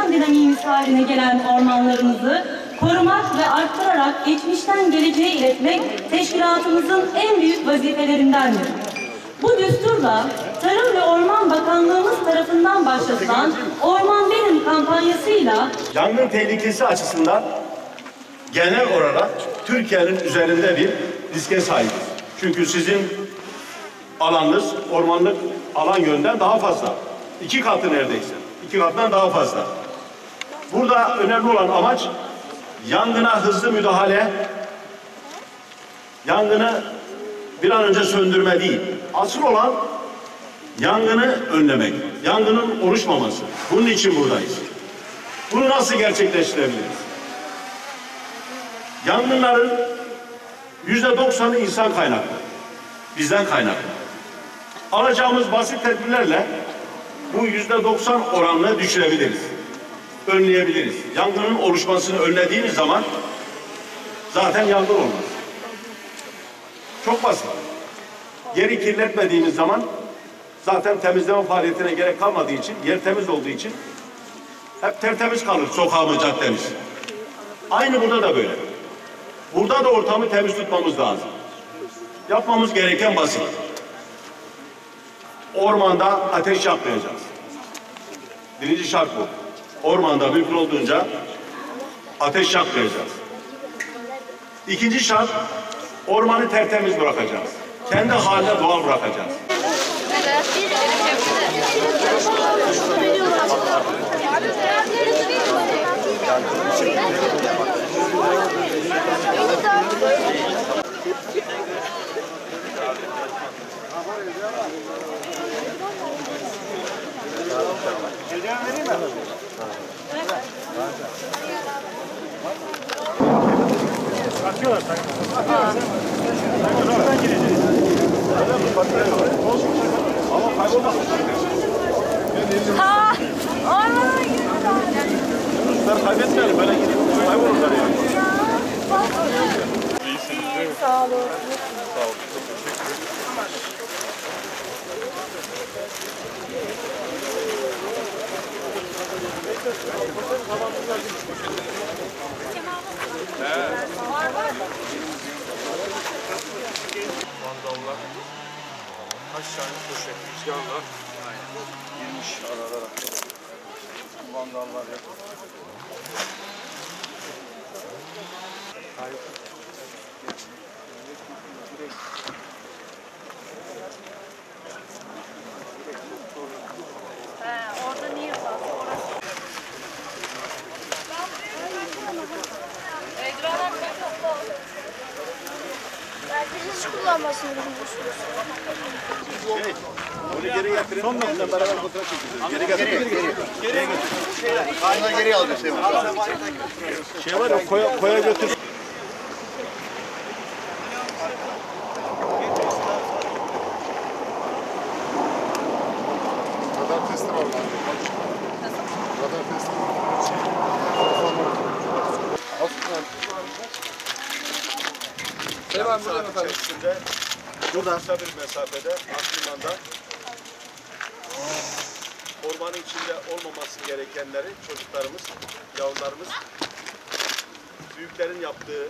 yaşam dinamiğimiz haline gelen ormanlarımızı korumak ve arttırarak geçmişten geleceğe iletmek teşkilatımızın en büyük vazifelerindendir. Bu düsturla Tarım ve Orman Bakanlığımız tarafından başlatılan Orman Benim kampanyasıyla Yangın tehlikesi açısından genel olarak Türkiye'nin üzerinde bir riske sahibiz. Çünkü sizin alanınız ormanlık alan yönden daha fazla. İki katı neredeyse. İki katından daha fazla. Burada önemli olan amaç yangına hızlı müdahale, yangını bir an önce söndürme değil. Asıl olan yangını önlemek, yangının oluşmaması. Bunun için buradayız. Bunu nasıl gerçekleştirebiliriz? Yangınların yüzde doksanı insan kaynaklı. Bizden kaynaklı. Alacağımız basit tedbirlerle bu yüzde doksan oranını düşürebiliriz. Önleyebiliriz. Yangının oluşmasını önlediğiniz zaman zaten yangın olmaz. Çok basit. Yeri kirletmediğiniz zaman zaten temizleme faaliyetine gerek kalmadığı için, yer temiz olduğu için hep tertemiz kalır sokağımız, caddemiz. Aynı burada da böyle. Burada da ortamı temiz tutmamız lazım. Yapmamız gereken basit. Ormanda ateş yakmayacağız. Birinci şart bu. Ormanda mümkün olduğunca ateş yakmayacağız. İkinci şart ormanı tertemiz bırakacağız. Kendi haline doğal bırakacağız. Ha! Ormana gidiyorlar. Bunları kaybetmeyelim. Böyle gidip kaybolurlar yani. Sağ olun. Vandallar. Poşet rüzgarlar. Girmiş aralara. Vandallar yapıp. Hiç kullanmasını biliyorsunuz. Onu geri getirin. Son nokta beraber fotoğraf çekeceğiz. Geri getirin. Geri, geri. Aynen geri aldı şey var. Şey var ya koya, koya götür. Radar testi var lan. Radar testi var. Selam buradan efendim. Üstünde burada kısa bir mesafede Akliman'da ormanın içinde olmaması gerekenleri çocuklarımız, yavrularımız büyüklerin yaptığı